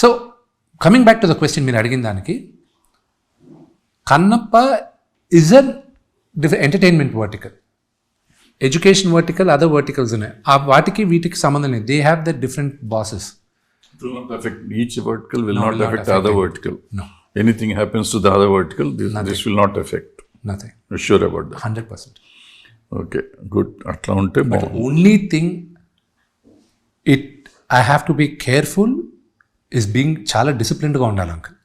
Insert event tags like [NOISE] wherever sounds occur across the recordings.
So coming back to the question మీరు అడిగిన దానికి Kannappa is an entertainment vertical education vertical other verticals ఉన్నాయి ఆ వాటికి వీటికి సంబంధం లేదు they have the different bases to the other vertical, this, this will not affect. Nothing sure about that? Hundred percent okay good అట్లా ఉంటే only thing it I have to be careful is being చాలా డిసిప్లిన్డ్గా ఉండాలి uncle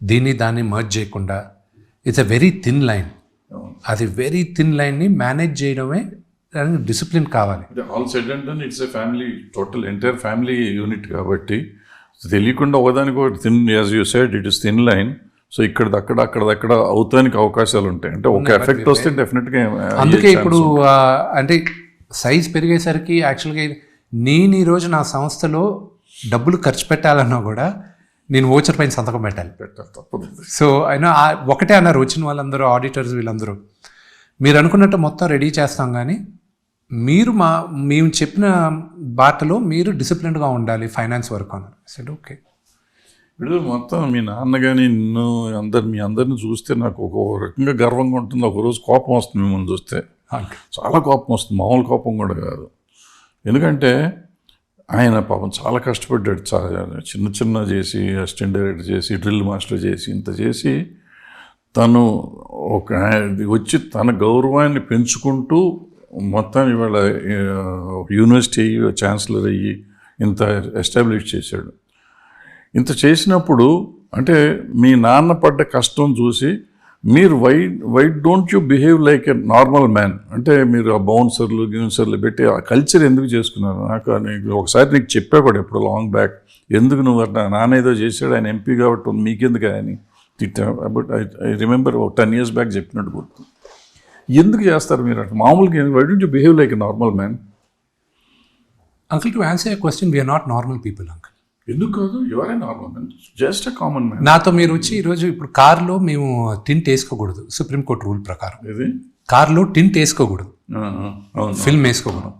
దీన్ని దాన్ని merge చేయకుండా it's a very thin line అది very thin లైన్ని మేనేజ్ చేయడమే దానికి డిసిప్లిన్ కావాలి. All said and done it's a family total entire family unit కాబట్టి తెలియకుండా ఒకదానికి ఒకటి thin as you side it is thin line so ఇక్కడ అక్కడ అక్కడ అక్కడ అవుతానికి అవకాశాలు ఉంటాయి. అంటే ఒక ఎఫెక్ట్ వస్తే డెఫినెట్గా అందుకే ఇప్పుడు అంటే సైజ్ పెరిగేసరికి యాక్చువల్గా నేను ఈరోజు నా సంస్థలో డబ్బులు ఖర్చు పెట్టాలన్నా కూడా నేను ఓచర్ పైన సంతకం పెట్టాలి. సో అయినా ఒకటే అన్నారు వచ్చిన వాళ్ళందరూ ఆడిటర్స్ వీళ్ళందరూ. మీరు అనుకున్నట్టు మొత్తం రెడీ చేస్తాం కానీ మీరు మా మేము చెప్పిన బాటలో మీరు డిసిప్లిన్డ్గా ఉండాలి ఫైనాన్స్ వరకు అన్నారు. సరే ఓకే ఇప్పుడు మొత్తం మీ నాన్న కానీ నిన్ను అందరు మీ అందరిని చూస్తే నాకు ఒక రకంగా గర్వంగా ఉంటుంది. ఒక రోజు కోపం వస్తుంది మిమ్మల్ని చూస్తే. చాలా కోపం వస్తుంది. మామూలు కోపం కూడా కాదు. ఎందుకంటే ఆయన పాపం చాలా కష్టపడ్డాడు. చాలా చిన్న చిన్న చేసి అసిస్టెంట్ డైరెక్టర్ చేసి డ్రిల్ మాస్టర్ చేసి ఇంత చేసి తను ఒక వచ్చి తన గౌరవాన్ని పెంచుకుంటూ మొత్తం ఇవాళ యూనివర్సిటీ అయ్యి ఛాన్సలర్ అయ్యి ఇంత ఎస్టాబ్లిష్ చేశాడు. ఇంత చేసినప్పుడు అంటే మీ నాన్న పడ్డ కష్టం చూసి మీరు why why don't you behave like a normal man అంటే మీరు ఆ బౌన్సర్లు గ్యూన్సర్లు పెట్టి ఆ కల్చర్ ఎందుకు చేసుకున్నారు? నాకు నీకు ఒకసారి నీకు చెప్పా కూడా ఎప్పుడు లాంగ్ బ్యాక్ ఎందుకు నువ్వు అట్లా? నాన్న ఏదో చేశాడు ఆయన ఎంపీ కాబట్టి మీకెందుకు అని తిట్టా? బట్ ఐ ఐ రిమెంబర్ ఒక టెన్ ఇయర్స్ బ్యాక్ చెప్పినట్టు గుర్తు. ఎందుకు చేస్తారు మీరు అంటే మామూలుగా why don't you behave like a normal man uncle to answer question we are not normal people uncle ఎందుకు కాదు? Your a normal man just common man నాతో మీరు వచ్చి ఈరోజు ఇప్పుడు కార్లో మేము టింట్ వేసుకోకూడదు. సుప్రీంకోర్టు రూల్ ప్రకారం. ఇది కార్లో టింట్ వేసుకోకూడదు. ఫిల్మ్ వేసుకోకూడదు.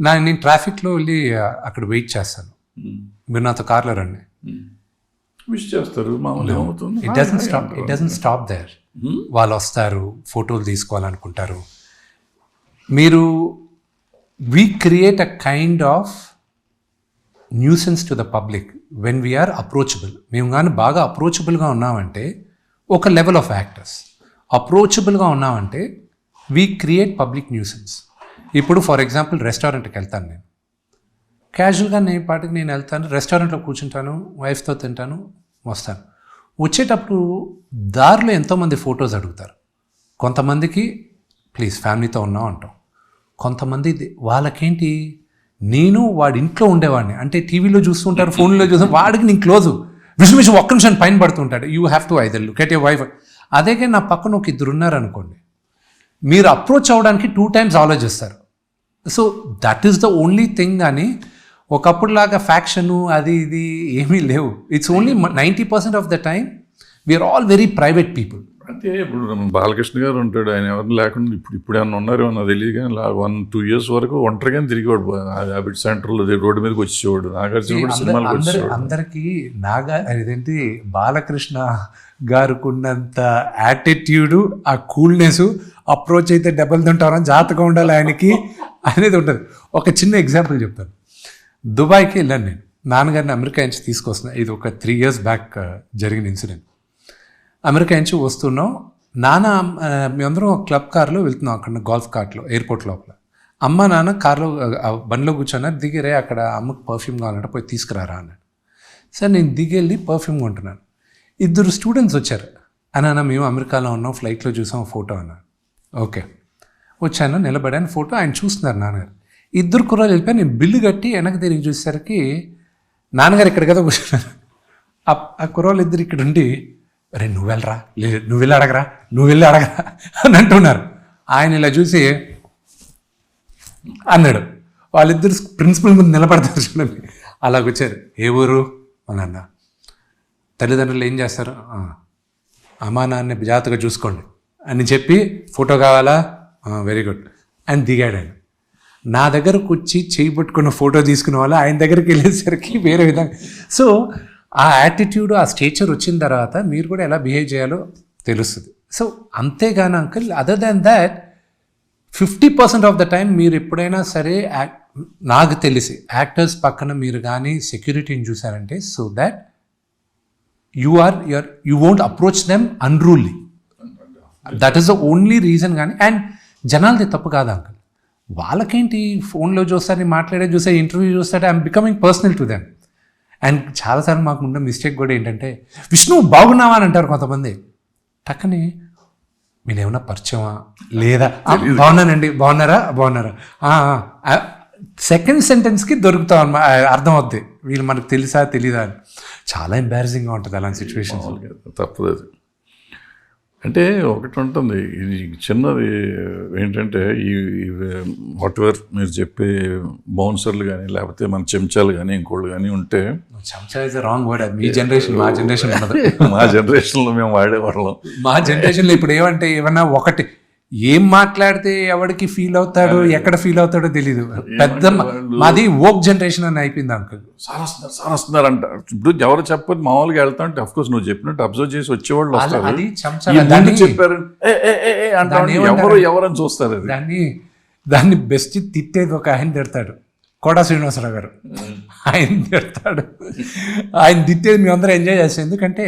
నా నేను ట్రాఫిక్లో వెళ్ళి అక్కడ వెయిట్ చేస్తాను. మీరు నాతో కార్లో రండి. విష్ చేస్తారు. It doesn't stop it doesn't stop there వాళ్ళు వస్తారు ఫోటోలు తీసుకోవాలనుకుంటారు. మీరు we create a kind of nuisance to the public when we are approachable మేము కానీ బాగా అప్రోచబుల్గా ఉన్నామంటే ఒక లెవెల్ ఆఫ్ యాక్టర్స్ అప్రోచబుల్గా ఉన్నామంటే వీ క్రియేట్ పబ్లిక్ న్యూసెన్స్ ఇప్పుడు ఫర్ ఎగ్జాంపుల్ రెస్టారెంట్కి వెళ్తాను నేను. క్యాజువల్గా నేను పాటికి నేను వెళ్తాను రెస్టారెంట్లో కూర్చుంటాను వైఫ్తో తింటాను వస్తాను. వచ్చేటప్పుడు దారిలో ఎంతోమంది ఫొటోస్ అడుగుతారు. కొంతమందికి ప్లీజ్ ఫ్యామిలీతో ఉన్నాం అంటాం. కొంతమంది వాళ్ళకేంటి? నేను వాడి ఇంట్లో ఉండేవాడిని. అంటే టీవీలో చూస్తుంటారు ఫోన్లో చూస్తుంటారు వాడికి నేను క్లోజు. విషయం ఒక్క నిమిషం పైన పడుతుంటాడు. You have to either look at a wife అదే కానీ నా పక్కన ఒక ఇద్దరు ఉన్నారనుకోండి మీరు అప్రోచ్ అవ్వడానికి టూ టైమ్స్ ఆలోచిస్తారు. So that is the only thing అని ఒకప్పుడు లాగా ఫ్యాక్షను అది ఇది ఏమీ లేవు. It's only ninety percent of the time we are all very private people అంటే ఇప్పుడు బాలకృష్ణ గారు ఉంటాడు ఆయన ఎవరు లేకుండా ఇప్పుడు ఇప్పుడు ఏమన్నా ఉన్నారేమో నాకు తెలియదు కానీ వన్ టూ ఇయర్స్ వరకు ఒంటరిగానే తిరిగేవాడు. హ్యాబిట్ సెంటర్లో రోడ్డు మీదకి వచ్చేవాడు నాగార్జున కూడా సినిమాలకు వచ్చేవాడు అందరికీ నాగా ఇదేంటి బాలకృష్ణ గారికి ఉన్నంత యాటిట్యూడు ఆ కూల్నెస్ అప్రోచ్ అయితే దెబ్బలు తింటారని జాతకం ఉండాలి ఆయనకి అనేది ఉంటుంది. ఒక చిన్న ఎగ్జాంపుల్ చెప్తాను. దుబాయ్కి వెళ్ళాను నేను. నాన్నగారిని అమెరికా నుంచి తీసుకొస్తున్నా. ఇది ఒక త్రీ ఇయర్స్ బ్యాక్ జరిగిన ఇన్సిడెంట్ అమెరికా నుంచి వస్తున్నాం. నాన్న మేమందరం క్లబ్ కార్లో వెళ్తున్నాం అక్కడ గోల్ఫ్ కార్ట్లో ఎయిర్పోర్ట్ లోపల. అమ్మ నాన్న కార్లో బండిలో కూర్చున్నారు దిగిరే అక్కడ అమ్మకు పర్ఫ్యూమ్ కావాలంటే పోయి తీసుకురారా అన్నాడు. సార్ నేను దిగెళ్ళి పర్ఫ్యూమ్ కొంటున్నాను. ఇద్దరు స్టూడెంట్స్ వచ్చారు. అన్న మేము అమెరికాలో ఉన్నాం ఫ్లైట్లో చూసాం ఫోటో అన్న ఓకే. వచ్చాను నిలబడాను ఫోటో ఆయన చూస్తున్నారు నాన్నగారు. ఇద్దరు కుర్రాలు వెళ్ళిపోయి నేను బిల్లు కట్టి వెనక్కి తిరిగి చూసేసరికి నాన్నగారు ఇక్కడ కదా కూర్చున్నారు. ఆ- ఆ కుర్రాళ్ళు ఇద్దరు ఇక్కడ ఉండి అరే నువ్వు వెళ్ళరా లేదు నువ్వు వెళ్ళి అడగరా నువ్వు వెళ్ళి అడగరా అని అంటున్నారు. ఆయన ఇలా చూసి అన్నాడు. వాళ్ళిద్దరు ప్రిన్సిపల్ ముందు నిలబడతారు చూడండి. అలాగొచ్చారు ఏ ఊరు? అని అన్న. తల్లిదండ్రులు ఏం చేస్తారు? అమ్మా నాన్న జాగ్రత్తగా చూసుకోండి అని చెప్పి ఫోటో కావాలా? వెరీ గుడ్ అని దిగాడు ఆయన. నా దగ్గరకు వచ్చి చేయి పట్టుకున్న ఫోటో తీసుకున్న వాళ్ళు ఆయన దగ్గరికి వెళ్ళేసరికి వేరే విధంగా సో ఆ యాటిట్యూడ్ ఆ స్టేచర్ వచ్చిన తర్వాత మీరు కూడా ఎలా బిహేవ్ చేయాలో తెలుస్తుంది. సో అంతేగాని uncle other than that fifty percent of the time మీరు ఎప్పుడైనా సరే నాకు తెలిసి యాక్టర్స్ పక్కన మీరు కానీ సెక్యూరిటీని చూసారంటే so that you are your you won't approach them unruly that is the only reason కానీ అండ్ జనాలది తప్పు కాదు అంకుల్ వాళ్ళకేంటి ఫోన్లో చూస్తారని మాట్లాడే చూస్తే ఇంటర్వ్యూ చూస్తే I'm becoming personal to them and చాలాసార్లు మాకు ఉన్న మిస్టేక్ కూడా ఏంటంటే విష్ణు బాగున్నావా? అని అంటారు కొంతమంది. టక్కని మీరు ఏమైనా పరిచయమా? లేదా? "ఆ, బాగున్నానండి. బాగున్నారా? బాగున్నారా? సెకండ్ సెంటెన్స్కి దొరుకుతాం అన్నమా అర్థం అవుద్ది వీళ్ళు మనకు తెలుసా తెలీదా అని. చాలా ఎంబారసింగ్గా ఉంటుంది అలాంటి సిచ్యువేషన్స్ మామూలుగా తప్పదు అంటే ఒకటి ఉంటుంది. ఇది చిన్నది ఏంటంటే ఈ వాట్ ఎవర్ మీరు చెప్పే బౌన్సర్లు కానీ లేకపోతే మన చెంచాలు కానీ ఇంకోళ్ళు కానీ ఉంటే చెంచా ఇస్ రాంగ్ వర్డ్ మీ జనరేషన్ మా జనరేషన్ [LAUGHS] మా జనరేషన్లో మేము వాడేవాళ్ళం. మా జనరేషన్లో ఇప్పుడు ఏమంటే ఏమన్నా ఒకటి ఏం మాట్లాడితే ఎవరికి ఫీల్ అవుతాడో ఎక్కడ ఫీల్ అవుతాడో తెలీదు. పెద్ద మాది ఓక్ జనరేషన్ అని అయిపోయింది అంకుల్ సార్ వస్తున్నారు సార్ వస్తున్నారు అంట ఇప్పుడు ఎవరు చెప్పదు మామూలుగా వెళ్తా అంటే అఫ్ కోర్స్ నువ్వు చెప్పినట్టు అబ్జర్వ్ చేసి వచ్చేవాళ్ళు వస్తారు. చెప్పారు? ఎవరు ఎవరని చూస్తారు దాన్ని దాన్ని బెస్ట్ తిట్టేది ఒక ఆయన తిడతాడు. కోట శ్రీనివాసరావు గారు. ఆయన తిడతాడు. ఆయన తిట్టేది మేము అందరం ఎంజాయ్ చేస్తాం. ఎందుకంటే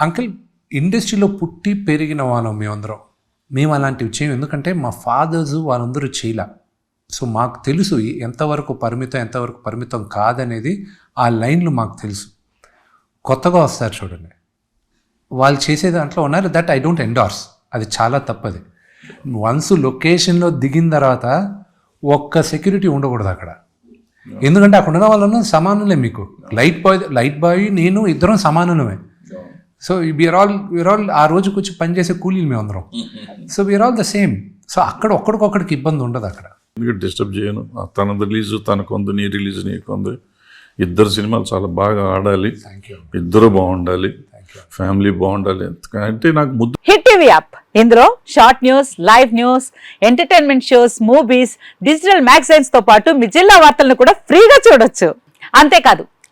అంకుల్ ఇండస్ట్రీలో పుట్టి పెరిగిన వాళ్ళం మేమందరం. మేము అలాంటివి చేయం. ఎందుకంటే మా ఫాదర్స్ వాళ్ళందరూ చేయలే. సో మాకు తెలుసు ఎంతవరకు పరిమితం ఎంతవరకు పరిమితం కాదనేది ఆ లైన్లు మాకు తెలుసు. కొత్తగా వస్తారు చూడండి. వాళ్ళు చేసే దాంట్లో ఉన్నారు. దట్ ఐ డోంట్ ఎండార్స్ అది చాలా తప్పది. వన్స్ లొకేషన్లో దిగిన తర్వాత ఒక్క సెక్యూరిటీ ఉండకూడదు అక్కడ. ఎందుకంటే అక్కడ ఉన్న వాళ్ళను సమానులే మీకు. లైట్ బాయ్ లైట్ బాయ్ నేను ఇద్దరం సమానులమే. So we are all we are all ఆ రోజుకి వచ్చి పనిచేసే కూలీలు మేము అందరం. So we are all the same so అక్కడ ఒక్కడికొక్కడికి ఇబ్బంది ఉండదు అక్కడ. ఎందుకు డిస్టర్బ్ చేయను? తన రిలీజ్ తనకొంది నీ రిలీజ్ నీకుంది. ఇద్దరు సినిమాలు చాలా బాగా ఆడాలి. ఇద్దరు బాగుండాలి. ఫ్యామిలీ బాగుండాలి. అంటే నాకు ముద్దు హిట్ టీవీ యాప్ ఇందులో short news live news entertainment shows movies digital మ్యాగజైన్స్తో పాటు మీ జిల్లా వార్తలను కూడా ఫ్రీగా చూడొచ్చు. అంతేకాదు